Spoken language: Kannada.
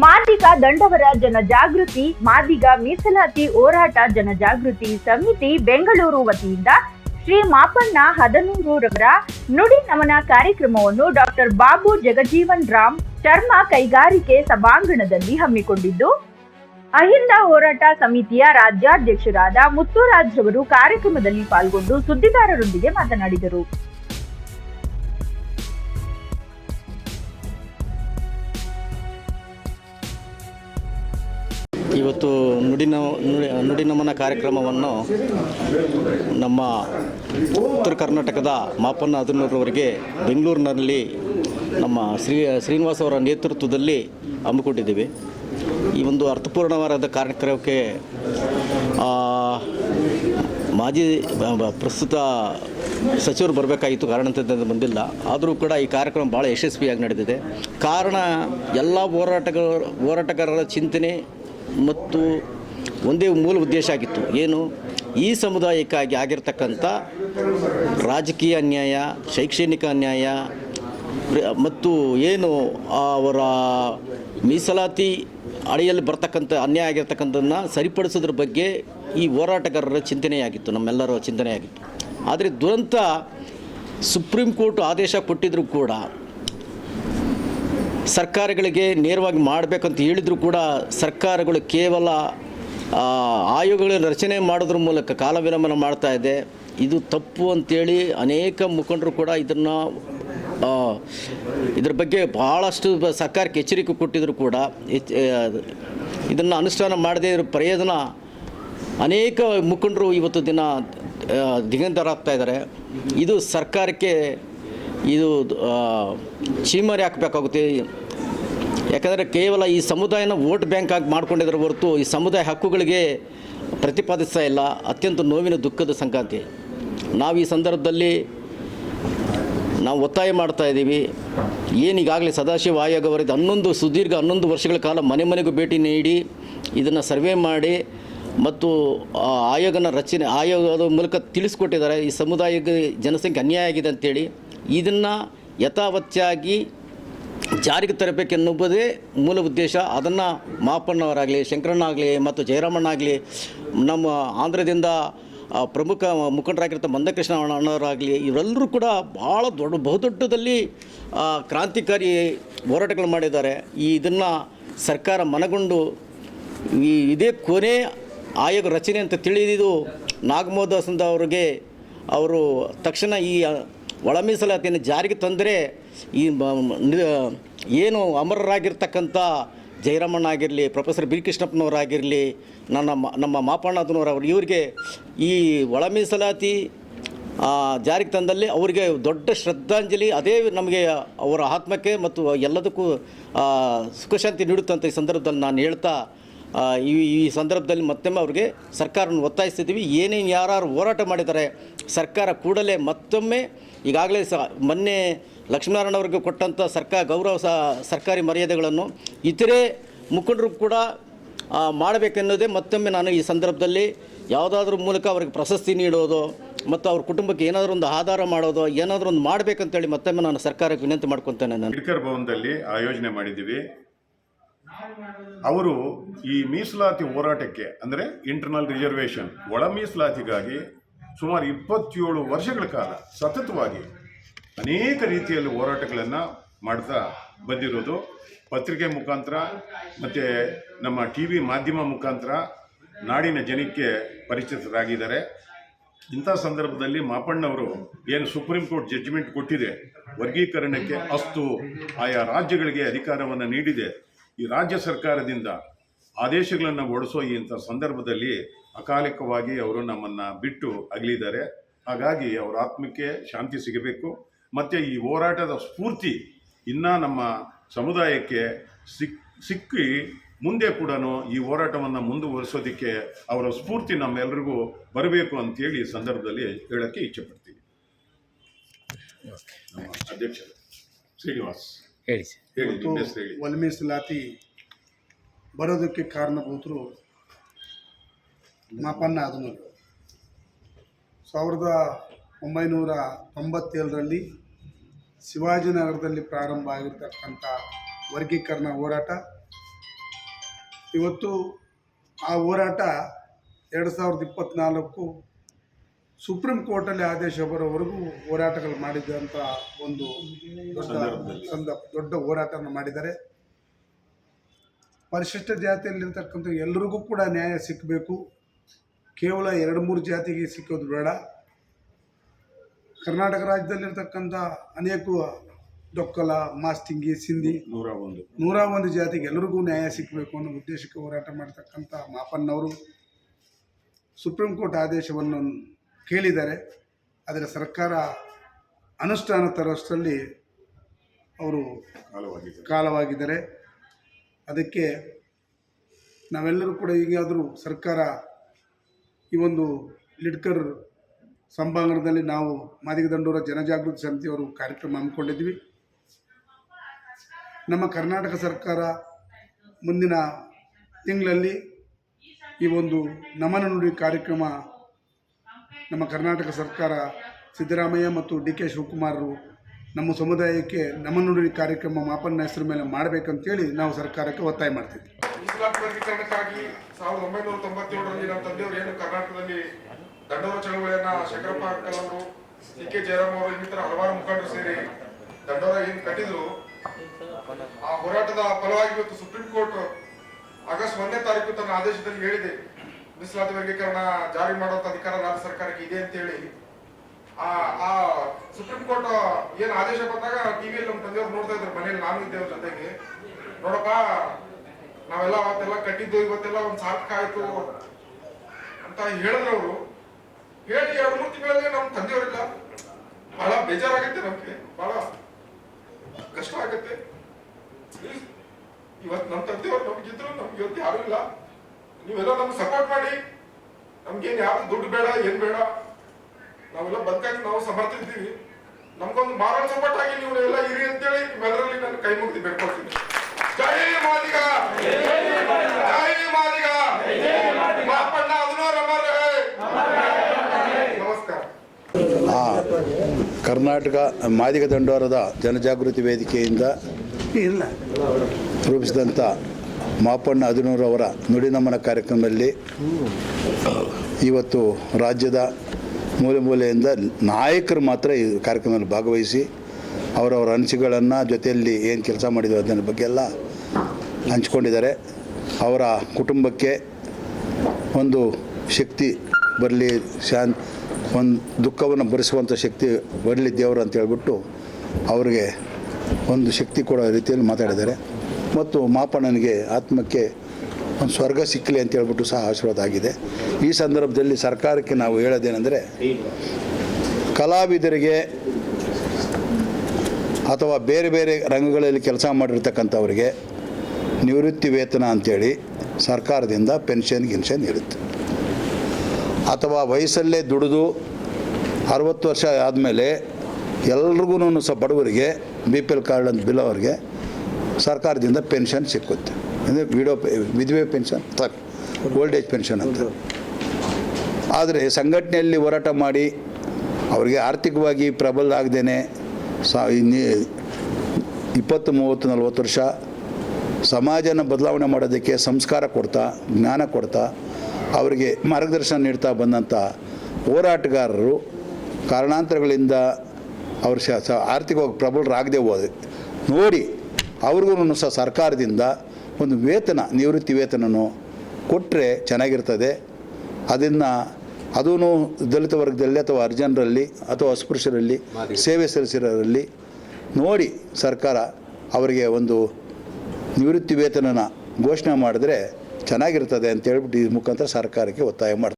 ಮಾದಿಗ ದಂಡವರ ಜನಜಾಗೃತಿ, ಮಾದಿಗ ಮೀಸಲಾತಿ ಹೋರಾಟ ಜನಜಾಗೃತಿ ಸಮಿತಿ ಬೆಂಗಳೂರು ವತಿಯಿಂದ ಶ್ರೀ ಮಾಪಣ್ಣ ಹದನೂರು ರವರ ನುಡಿ ನಮನ ಕಾರ್ಯಕ್ರಮವನ್ನು ಡಾಕ್ಟರ್ ಬಾಬು ಜಗಜೀವನ್ ರಾಮ್ ಚರ್ಮ ಕೈಗಾರಿಕೆ ಸಭಾಂಗಣದಲ್ಲಿ ಹಮ್ಮಿಕೊಂಡಿದ್ದು, ಅಹಿಂದ ಹೋರಾಟ ಸಮಿತಿಯ ರಾಜ್ಯಾಧ್ಯಕ್ಷರಾದ ಮುತ್ತುರಾಜ್ ಅವರು ಕಾರ್ಯಕ್ರಮದಲ್ಲಿ ಪಾಲ್ಗೊಂಡು ಸುದ್ದಿಗಾರರೊಂದಿಗೆ ಮಾತನಾಡಿದರು. ಇವತ್ತು ನುಡಿನ ನುಡಿ ನುಡಿನಮನ ಕಾರ್ಯಕ್ರಮವನ್ನು ನಮ್ಮ ಉತ್ತರ ಕರ್ನಾಟಕದ ಮಾಪನ್ನ ಹದಿನೂರವರೆಗೆ ಬೆಂಗಳೂರಿನಲ್ಲಿ ನಮ್ಮ ಶ್ರೀ ಶ್ರೀನಿವಾಸ್ ಅವರ ನೇತೃತ್ವದಲ್ಲಿ ಹಮ್ಮಿಕೊಂಡಿದ್ದೀವಿ. ಈ ಒಂದು ಅರ್ಥಪೂರ್ಣವಾದ ಕಾರ್ಯಕ್ರಮಕ್ಕೆ ಮಾಜಿ ಪ್ರಸ್ತುತ ಸಚಿವರು ಬರಬೇಕಾಗಿತ್ತು. ಕಾರಣ ಅಂತ ಬಂದಿಲ್ಲ. ಆದರೂ ಕೂಡ ಈ ಕಾರ್ಯಕ್ರಮ ಭಾಳ ಯಶಸ್ವಿಯಾಗಿ ನಡೆದಿದೆ. ಕಾರಣ ಎಲ್ಲ ಹೋರಾಟಗಾರ ಹೋರಾಟಗಾರರ ಚಿಂತನೆ ಮತ್ತು ಒಂದೇ ಮೂಲ ಉದ್ದೇಶ ಆಗಿತ್ತು. ಏನು? ಈ ಸಮುದಾಯಕ್ಕಾಗಿ ಆಗಿರ್ತಕ್ಕಂಥ ರಾಜಕೀಯ ಅನ್ಯಾಯ ಶೈಕ್ಷಣಿಕ ಅನ್ಯಾಯ ಮತ್ತು ಏನು ಅವರ ಮೀಸಲಾತಿ ಅಡಿಯಲ್ಲಿ ಬರ್ತಕ್ಕಂಥ ಅನ್ಯಾಯ ಆಗಿರ್ತಕ್ಕಂಥದ್ದನ್ನು ಸರಿಪಡಿಸೋದ್ರ ಬಗ್ಗೆ ಈ ಹೋರಾಟಗಾರರ ಚಿಂತನೆಯಾಗಿತ್ತು, ನಮ್ಮೆಲ್ಲರ ಚಿಂತನೆಯಾಗಿತ್ತು. ಆದರೆ ದುರಂತ ಸುಪ್ರೀಂ ಕೋರ್ಟ್ ಆದೇಶ ಕೊಟ್ಟಿದ್ದರೂ ಕೂಡ ಸರ್ಕಾರಗಳಿಗೆ ನೇರವಾಗಿ ಮಾಡಬೇಕಂತ ಹೇಳಿದರೂ ಕೂಡ ಸರ್ಕಾರಗಳು ಕೇವಲ ಆಯೋಗಗಳ ರಚನೆ ಮಾಡೋದ್ರ ಮೂಲಕ ಕಾಲ ವಿಲಂಬನ ಮಾಡ್ತಾ ಇದೆ. ಇದು ತಪ್ಪು ಅಂತೇಳಿ ಅನೇಕ ಮುಖಂಡರು ಕೂಡ ಇದನ್ನು ಇದ್ರ ಬಗ್ಗೆ ಭಾಳಷ್ಟು ಸರ್ಕಾರಕ್ಕೆ ಎಚ್ಚರಿಕೆ ಕೊಟ್ಟಿದ್ರು ಕೂಡ. ಇದನ್ನು ಅನುಷ್ಠಾನ ಮಾಡದೇ ಇರೋ ಪ್ರಯೋಜನ ಅನೇಕ ಮುಖಂಡರು ಇವತ್ತು ದಿನ ದಿಗಂತರಾಗ್ತಾ ಇದ್ದಾರೆ. ಇದು ಸರ್ಕಾರಕ್ಕೆ ಇದು ಚೀಮರಿ ಹಾಕಬೇಕಾಗುತ್ತೆ ಯಾಕಂದರೆ ಕೇವಲ ಈ ಸಮುದಾಯನ ವೋಟ್ ಬ್ಯಾಂಕ್ ಆಗಿ ಮಾಡಿಕೊಂಡಿದ್ರೆ ಹೊರತು ಈ ಸಮುದಾಯ ಹಕ್ಕುಗಳಿಗೆ ಪ್ರತಿಪಾದಿಸ್ತಾ ಇಲ್ಲ. ಅತ್ಯಂತ ನೋವಿನ ದುಃಖದ ಸಂಕ್ರಾಂತಿ ನಾವು ಈ ಸಂದರ್ಭದಲ್ಲಿ ನಾವು ಒತ್ತಾಯ ಮಾಡ್ತಾ ಇದ್ದೀವಿ. ಏನೀಗಾಗಲೇ ಸದಾಶಿವ ಆಯೋಗ ಅವರಿದ್ದ ಹನ್ನೊಂದು, ಸುದೀರ್ಘ ಹನ್ನೊಂದು ವರ್ಷಗಳ ಕಾಲ ಮನೆ ಮನೆಗೂ ಭೇಟಿ ನೀಡಿ ಇದನ್ನು ಸರ್ವೆ ಮಾಡಿ ಮತ್ತು ಆಯೋಗನ ರಚನೆ, ಆಯೋಗದ ಮೂಲಕ ತಿಳಿಸ್ಕೊಟ್ಟಿದ್ದಾರೆ. ಈ ಸಮುದಾಯಕ್ಕೆ ಜನಸಂಖ್ಯೆ ಅನ್ಯಾಯ ಆಗಿದೆ ಅಂತೇಳಿ. ಇದನ್ನು ಯಥಾವತ್ತಾಗಿ ಜಾರಿಗೆ ತರಬೇಕೆನ್ನುವುದೇ ಮೂಲ ಉದ್ದೇಶ. ಅದನ್ನು ಮಾಪಣ್ಣವರಾಗಲಿ ಶಂಕರಣ್ಣಾಗಲಿ ಮತ್ತು ಜಯರಾಮಣ್ಣಾಗಲಿ ನಮ್ಮ ಆಂಧ್ರದಿಂದ ಪ್ರಮುಖ ಮುಖಂಡರಾಗಿರ್ತ ಮಂದಕೃಷ್ಣ ಅಣ್ಣವರಾಗಲಿ ಇವರೆಲ್ಲರೂ ಕೂಡ ಭಾಳ ದೊಡ್ಡ, ಬಹುದೊಡ್ಡದಲ್ಲಿ ಕ್ರಾಂತಿಕಾರಿ ಹೋರಾಟಗಳು ಮಾಡಿದ್ದಾರೆ. ಈ ಇದನ್ನು ಸರ್ಕಾರ ಮನಗೊಂಡು, ಈ ಇದೇ ಕೊನೆ ಆಯೋಗ ರಚನೆ ಅಂತ ತಿಳಿದಿದ್ದು ನಾಗಮೋದಾಸಂದ ಅವರಿಗೆ, ಅವರು ತಕ್ಷಣ ಈ ಒಳ ಮೀಸಲಾತಿಯನ್ನು ಜಾರಿಗೆ ತಂದರೆ ಈ ಏನು ಅಮರರಾಗಿರ್ತಕ್ಕಂಥ ಜಯರಾಮಣ್ಣ ಆಗಿರಲಿ, ಪ್ರೊಫೆಸರ್ ಬಿ ಕೃಷ್ಣಪ್ಪನವರಾಗಿರಲಿ ನನ್ನ ನಮ್ಮ ಅವರು ಇವರಿಗೆ ಈ ಒಳ ಮೀಸಲಾತಿ ಜಾರಿಗೆ ತಂದಲ್ಲಿ ಅವರಿಗೆ ದೊಡ್ಡ ಶ್ರದ್ಧಾಂಜಲಿ, ಅದೇ ನಮಗೆ ಅವರ ಆತ್ಮಕ್ಕೆ ಮತ್ತು ಎಲ್ಲದಕ್ಕೂ ಸುಖಶಾಂತಿ ನೀಡುತ್ತಂತ ಈ ಸಂದರ್ಭದಲ್ಲಿ ನಾನು ಹೇಳ್ತಾ ಈ ಈ ಸಂದರ್ಭದಲ್ಲಿ ಮತ್ತೊಮ್ಮೆ ಅವ್ರಿಗೆ ಸರ್ಕಾರವನ್ನು ಒತ್ತಾಯಿಸ್ತಿದ್ದೀವಿ. ಏನೇನು ಯಾರು ಹೋರಾಟ ಮಾಡಿದ್ದಾರೆ, ಸರ್ಕಾರ ಕೂಡಲೇ ಮತ್ತೊಮ್ಮೆ ಈಗಾಗಲೇ ಸ ಮೊನ್ನೆ ಲಕ್ಷ್ಮೀನಾರಾಯಣ ಅವರಿಗೆ ಕೊಟ್ಟಂಥ ಸರ್ಕಾರ ಗೌರವ ಸ ಸರ್ಕಾರಿ ಮರ್ಯಾದೆಗಳನ್ನು ಇತರೆ ಮುಖಂಡರು ಕೂಡ ಮಾಡಬೇಕೆನ್ನೋದೇ ಮತ್ತೊಮ್ಮೆ ನಾನು ಈ ಸಂದರ್ಭದಲ್ಲಿ ಯಾವುದಾದ್ರೂ ಮೂಲಕ ಅವ್ರಿಗೆ ಪ್ರಶಸ್ತಿ ನೀಡೋದು ಮತ್ತು ಅವ್ರ ಕುಟುಂಬಕ್ಕೆ ಏನಾದರೂ ಒಂದು ಆಧಾರ ಮಾಡೋದು, ಏನಾದರೂ ಒಂದು ಮಾಡಬೇಕಂತೇಳಿ ಮತ್ತೊಮ್ಮೆ ನಾನು ಸರ್ಕಾರಕ್ಕೆ ವಿನಂತಿ ಮಾಡ್ಕೊತೇನೆ ನಾನು. ಅಂಬೇಡ್ಕರ್ ಭವನದಲ್ಲಿ ಆಯೋಜನೆ ಮಾಡಿದ್ದೀವಿ. ಅವರು ಈ ಮೀಸಲಾತಿ ಹೋರಾಟಕ್ಕೆ, ಅಂದರೆ ಇಂಟರ್ನಲ್ ರಿಸರ್ವೇಷನ್ ಒಳ ಮೀಸಲಾತಿಗಾಗಿ ಸುಮಾರು ಇಪ್ಪತ್ತೇಳು ವರ್ಷಗಳ ಕಾಲ ಸತತವಾಗಿ ಅನೇಕ ರೀತಿಯಲ್ಲಿ ಹೋರಾಟಗಳನ್ನು ಮಾಡ್ತಾ ಬಂದಿರೋದು. ಪತ್ರಿಕೆ ಮುಖಾಂತರ ಮತ್ತು ನಮ್ಮ ಟಿ ವಿ ಮಾಧ್ಯಮ ಮುಖಾಂತರ ನಾಡಿನ ಜನಕ್ಕೆ ಪರಿಚಿತರಾಗಿದ್ದಾರೆ. ಇಂಥ ಸಂದರ್ಭದಲ್ಲಿ ಮಾಪಣ್ಣವರು ಏನು ಸುಪ್ರೀಂ ಕೋರ್ಟ್ ಜಡ್ಜ್ಮೆಂಟ್ ಕೊಟ್ಟಿದೆ, ವರ್ಗೀಕರಣಕ್ಕೆ ಅಸ್ತು ಆಯಾ ರಾಜ್ಯಗಳಿಗೆ ಅಧಿಕಾರವನ್ನು ನೀಡಿದೆ. ಈ ರಾಜ್ಯ ಸರ್ಕಾರದಿಂದ ಆದೇಶಗಳನ್ನು ಹೊರಡಿಸೋ ಇಂಥ ಸಂದರ್ಭದಲ್ಲಿ ಅಕಾಲಿಕವಾಗಿ ಅವರು ನಮ್ಮನ್ನು ಬಿಟ್ಟು ಅಗಲಿದ್ದಾರೆ. ಹಾಗಾಗಿ ಅವರ ಆತ್ಮಕ್ಕೆ ಶಾಂತಿ ಸಿಗಬೇಕು. ಮತ್ತು ಈ ಹೋರಾಟದ ಸ್ಫೂರ್ತಿ ಇನ್ನೂ ನಮ್ಮ ಸಮುದಾಯಕ್ಕೆ ಸಿಕ್ ಸಿಕ್ಕಿ ಮುಂದೆ ಕೂಡ ಈ ಹೋರಾಟವನ್ನು ಮುಂದುವರಿಸೋದಕ್ಕೆ ಅವರ ಸ್ಫೂರ್ತಿ ನಮ್ಮೆಲ್ಲರಿಗೂ ಬರಬೇಕು ಅಂತೇಳಿ ಈ ಸಂದರ್ಭದಲ್ಲಿ ಹೇಳೋಕ್ಕೆ ಇಚ್ಛೆಪಡ್ತೀನಿ. ನಮ್ಮ ಅಧ್ಯಕ್ಷರು ಶ್ರೀನಿವಾಸ್. ಹೇಳಿ ಹೇಳಿ ಮತ್ತು ನಿಮ್ಮ ಹೆಸರು ಹೇಳಿ. ಒಳ ಮೀಸಲಾತಿ ಬರೋದಕ್ಕೆ ಕಾರಣಭೂತರು ಮಾಪನ್ನ ಆದನೂರು ಸಾವಿರದ ಒಂಬೈನೂರ ತೊಂಬತ್ತೇಳರಲ್ಲಿ ಶಿವಾಜಿನಗರದಲ್ಲಿ ಪ್ರಾರಂಭ ಆಗಿರ್ತಕ್ಕಂಥ ವರ್ಗೀಕರಣ ಹೋರಾಟ. ಇವತ್ತು ಆ ಹೋರಾಟ ಎರಡು ಸಾವಿರದ ಇಪ್ಪತ್ತ್ನಾಲ್ಕು ಸುಪ್ರೀಂ ಕೋರ್ಟಲ್ಲಿ ಆದೇಶ ಬರೋವರೆಗೂ ಹೋರಾಟಗಳು ಮಾಡಿದಂಥ ಒಂದು ದೊಡ್ಡ ಸಂದ ದೊಡ್ಡ ಹೋರಾಟವನ್ನು ಮಾಡಿದ್ದಾರೆ. ಪರಿಶಿಷ್ಟ ಜಾತಿಯಲ್ಲಿರ್ತಕ್ಕಂಥ ಎಲ್ಲರಿಗೂ ಕೂಡ ನ್ಯಾಯ ಸಿಕ್ಕಬೇಕು ಕೇವಲ ಎರಡು ಮೂರು ಜಾತಿಗೆ ಸಿಕ್ಕೋದು ಬೇಡ. ಕರ್ನಾಟಕ ರಾಜ್ಯದಲ್ಲಿರ್ತಕ್ಕಂಥ ಅನೇಕ ಡೊಕ್ಕಲ ಮಾಸ್ತಿಂಗಿ ಸಿಂಧಿ ನೂರ ಒಂದು. ನೂರ ಒಂದು ಜಾತಿಗೆ ಎಲ್ಲರಿಗೂ ನ್ಯಾಯ ಸಿಕ್ಕಬೇಕು ಅನ್ನೋ ಉದ್ದೇಶಕ್ಕೆ ಹೋರಾಟ ಮಾಡ್ತಕ್ಕಂಥ ಮಾಪನ್ನವರು ಸುಪ್ರೀಂ ಕೋರ್ಟ್ ಆದೇಶವನ್ನು ಕೇಳಿದ್ದಾರೆ. ಆದರೆ ಸರ್ಕಾರ ಅನುಷ್ಠಾನ ತರೋಷ್ಟರಲ್ಲಿ ಅವರು ಕಾಲವಾಗಿದೆ ಕಾಲವಾಗಿದ್ದಾರೆ. ಅದಕ್ಕೆ ನಾವೆಲ್ಲರೂ ಕೂಡ ಈಗಾದರೂ ಸರ್ಕಾರ ಈ ಒಂದು ಲಿಡ್ಕರ್ ಸಂಭಾಂಗಣದಲ್ಲಿ ನಾವು ಮಾದಿಗ ದಂಡೂರ ಜನಜಾಗೃತಿ ಸಮಿತಿಯವರು ಕಾರ್ಯಕ್ರಮ ಹಮ್ಮಿಕೊಂಡಿದ್ವಿ ನಮ್ಮ ಕರ್ನಾಟಕ ಸರ್ಕಾರ ಮುಂದಿನ ತಿಂಗಳಲ್ಲಿ ಈ ಒಂದು ನಮನ ನುಡಿ ಕಾರ್ಯಕ್ರಮ ನಮ್ಮ ಕರ್ನಾಟಕ ಸರ್ಕಾರ ಸಿದ್ದರಾಮಯ್ಯ ಮತ್ತು ಡಿ ಕೆ ಶಿವಕುಮಾರರು ನಮ್ಮ ಸಮುದಾಯಕ್ಕೆ ನಮನ ನುಡಿ ಕಾರ್ಯಕ್ರಮ ಮಾಪನ್ನ ಹೆಸರು ಮೇಲೆ ಮಾಡಬೇಕಂತೇಳಿ ನಾವು ಸರ್ಕಾರಕ್ಕೆ ಒತ್ತಾಯ ಮಾಡ್ತೀವಿ ಮೀಸಲಾತಿ ವರ್ಗೀಕರಣಕ್ಕಾಗಿ ಸಾವಿರದ ಒಂಬೈನೂರ ತೊಂಬತ್ತೇಳರಲ್ಲಿ ನಮ್ಮ ತಂದೆಯವರು ಏನು ಕರ್ನಾಟಕದಲ್ಲಿ ದಂಡೋರ ಚಳವಳಿಯನ್ನ ಶಂಕರಪ್ಪ ಅಂಕಲ್ ಅವರು ಸಿ ಕೆ ಜಯರಾಮ್ ಅವರು ಇನ್ನಿತರ ಹಲವಾರು ಮುಖಂಡರು ಸೇರಿ ದಂಡೋರ ಏನ್ ಕಟ್ಟಿದ್ರು, ಆ ಹೋರಾಟದ ಫಲವಾಗಿ ಇವತ್ತು ಸುಪ್ರೀಂ ಕೋರ್ಟ್ ಆಗಸ್ಟ್ ಒಂದನೇ ತಾರೀಕು ತನ್ನ ಆದೇಶದಲ್ಲಿ ಹೇಳಿದೆ, ಮೀಸಲಾತಿ ವರ್ಗೀಕರಣ ಜಾರಿ ಮಾಡುವಂತ ಅಧಿಕಾರ ರಾಜ್ಯ ಸರ್ಕಾರಕ್ಕೆ ಇದೆ ಅಂತ ಹೇಳಿ. ಆ ಆ ಸುಪ್ರೀಂ ಕೋರ್ಟ್ ಏನ್ ಆದೇಶ ಬಂದಾಗ ಟಿವಿಯಲ್ಲಿ ನಮ್ಮ ತಂದೆಯವ್ರು ನೋಡ್ತಾ ಇದ್ರು ಮನೇಲಿ ನಾನು ಇದ್ದೇವ್ರ ಜೊತೆಗೆ. ನೋಡಪ್ಪ ನಾವೆಲ್ಲ ಅವತ್ತೆಲ್ಲ ಕಟ್ಟಿದ್ದು, ಇವತ್ತೆಲ್ಲ ಒಂದು ಸಾರ್ಥಕ ಆಯ್ತು ಅಂತ ಹೇಳಿದ್ರು ಅವರು. ಹೇಳಿ ಎರಡು ಮೂರು ತಿಂಗಳಲ್ಲಿ ನಮ್ಮ ತಂದೆಯವರಿಲ್ಲ. ಬಹಳ ಬೇಜಾರಾಗತ್ತೆ ನಮ್ಗೆ. ಬಹಳ ಕಷ್ಟ ಆಗತ್ತೆ. ಇವತ್ತು ನಮ್ಮ ತಂದೆಯವರು ನಮ್ಗಿದ್ರು, ನಮ್ಗೆ ಇವತ್ತು ಯಾರು ಇಲ್ಲ. ನೀವೆಲ್ಲ ನಮ್ಗೆ ಸಪೋರ್ಟ್ ಮಾಡಿ. ನಮ್ಗೇನು ಯಾರು ದುಡ್ಡು ಬೇಡ, ಏನ್ ಬೇಡ. ನಾವೆಲ್ಲ ಬದುಕಾಗಿ ನಾವು ಸಮರ್ಥಿದ್ದೀವಿ. ನಮ್ಗೊಂದು ಮಾರಲ್ ಸಪೋರ್ಟ್ ಆಗಿ ನೀವು ಎಲ್ಲ ಇರಿ ಅಂತೇಳಿ ನಿಮ್ಮೆಲ್ಲರಲ್ಲಿ ನಾನು ಕೈ ಮುಗಿದು ಬೇಡ್ಕೊಳ್ತೀನಿ. ಕರ್ನಾಟಕ ಮಾದಿಗ ದಂಡೋರದ ಜನಜಾಗೃತಿ ವೇದಿಕೆಯಿಂದ ಇಲ್ಲ. ರೂಪಿಸಿದಂಥ ಮಾಪಣ್ಣ ಹದಿನೂರವರ ನುಡಿನಮನ ಕಾರ್ಯಕ್ರಮದಲ್ಲಿ ಇವತ್ತು ರಾಜ್ಯದ ಮೂಲೆ ಮೂಲೆಯಿಂದ ನಾಯಕರು ಮಾತ್ರ ಈ ಕಾರ್ಯಕ್ರಮದಲ್ಲಿ ಭಾಗವಹಿಸಿ ಅವರವರ ಅನಿಸಿಕೆಗಳನ್ನು ಜೊತೆಯಲ್ಲಿ ಏನು ಕೆಲಸ ಮಾಡಿದ್ರು ಅದರ ಬಗ್ಗೆ ಎಲ್ಲ ಹಂಚ್ಕೊಂಡಿದ್ದಾರೆ. ಅವರ ಕುಟುಂಬಕ್ಕೆ ಒಂದು ಶಕ್ತಿ ಬರಲಿ ಶಾನ್ ಒಂದು ದುಃಖವನ್ನು ಭರಿಸುವಂಥ ಶಕ್ತಿ ಬರಲಿ ದೇವರು ಅಂತ ಹೇಳ್ಬಿಟ್ಟು ಅವರಿಗೆ ಒಂದು ಶಕ್ತಿ ಕೊಡೋ ರೀತಿಯಲ್ಲಿ ಮಾತಾಡಿದ್ದಾರೆ. ಮತ್ತು ಮಾಪಣ್ಣನಿಗೆ ಆತ್ಮಕ್ಕೆ ಒಂದು ಸ್ವರ್ಗ ಸಿಕ್ಕಲಿ ಅಂತ ಹೇಳ್ಬಿಟ್ಟು ಸಹ ಆಶೀರ್ವಾದ ಆಗಿದೆ. ಈ ಸಂದರ್ಭದಲ್ಲಿ ಸರ್ಕಾರಕ್ಕೆ ನಾವು ಹೇಳೋದೇನೆಂದರೆ, ಕಲಾವಿದರಿಗೆ ಅಥವಾ ಬೇರೆ ಬೇರೆ ರಂಗಗಳಲ್ಲಿ ಕೆಲಸ ಮಾಡಿರ್ತಕ್ಕಂಥವ್ರಿಗೆ ನಿವೃತ್ತಿ ವೇತನ ಅಂತೇಳಿ ಸರ್ಕಾರದಿಂದ ಪೆನ್ಷನ್ ಗಿನ್ಷನ್ ಇರುತ್ತೆ. ಅಥವಾ ವಯಸ್ಸಲ್ಲೇ ದುಡಿದು ಅರವತ್ತು ವರ್ಷ ಆದಮೇಲೆ ಎಲ್ರಿಗೂ ಸಹ ಬಡವರಿಗೆ ಬಿ ಪಿ ಎಲ್ ಕಾರ್ಡ್ ಅಂತ ಬಿಲ್ ಅವ್ರಿಗೆ ಸರ್ಕಾರದಿಂದ ಪೆನ್ಷನ್ ಸಿಕ್ಕುತ್ತೆ. ಅಂದರೆ ವಿಡೋ ವಿಧವೆ pension, sorry, old age pension ಅಂತ. ಆದರೆ ಸಂಘಟನೆಯಲ್ಲಿ ಹೋರಾಟ ಮಾಡಿ ಅವರಿಗೆ ಆರ್ಥಿಕವಾಗಿ ಪ್ರಬಲ ಆಗದೇನೆ ಸಾ ಇಪ್ಪತ್ತು, ಮೂವತ್ತು, ನಲ್ವತ್ತು ವರ್ಷ ಸಮಾಜನ ಬದಲಾವಣೆ ಮಾಡೋದಕ್ಕೆ ಸಂಸ್ಕಾರ ಕೊಡ್ತಾ ಜ್ಞಾನ ಕೊಡ್ತಾ ಅವರಿಗೆ ಮಾರ್ಗದರ್ಶನ ನೀಡ್ತಾ ಬಂದಂಥ ಹೋರಾಟಗಾರರು ಕಾರಣಾಂತರಗಳಿಂದ ಅವರು ಶ ಆರ್ಥಿಕವಾಗಿ ಪ್ರಬಲರಾಗದೆ ಹೋದ. ನೋಡಿ ಅವ್ರಿಗೂ ಸಹ ಸರ್ಕಾರದಿಂದ ಒಂದು ವೇತನ ನಿವೃತ್ತಿ ವೇತನನು ಕೊಟ್ಟರೆ ಚೆನ್ನಾಗಿರ್ತದೆ. ಅದನ್ನು ಅದೂ ದಲಿತ ವರ್ಗದಲ್ಲಿ ಅಥವಾ ಅರ್ಜನರಲ್ಲಿ ಅಥವಾ ಅಸ್ಪೃಶ್ಯರಲ್ಲಿ ಸೇವೆ ಸಲ್ಲಿಸಿರೋರಲ್ಲಿ ನೋಡಿ ಸರ್ಕಾರ ಅವರಿಗೆ ಒಂದು ನಿವೃತ್ತಿ ವೇತನನ ಘೋಷಣೆ ಮಾಡಿದ್ರೆ ಚೆನ್ನಾಗಿರ್ತದೆ ಅಂತ ಹೇಳ್ಬಿಟ್ಟು ಈ ಮುಖಾಂತರ ಸರ್ಕಾರಕ್ಕೆ ಒತ್ತಾಯ ಮಾಡ್ತಾರೆ.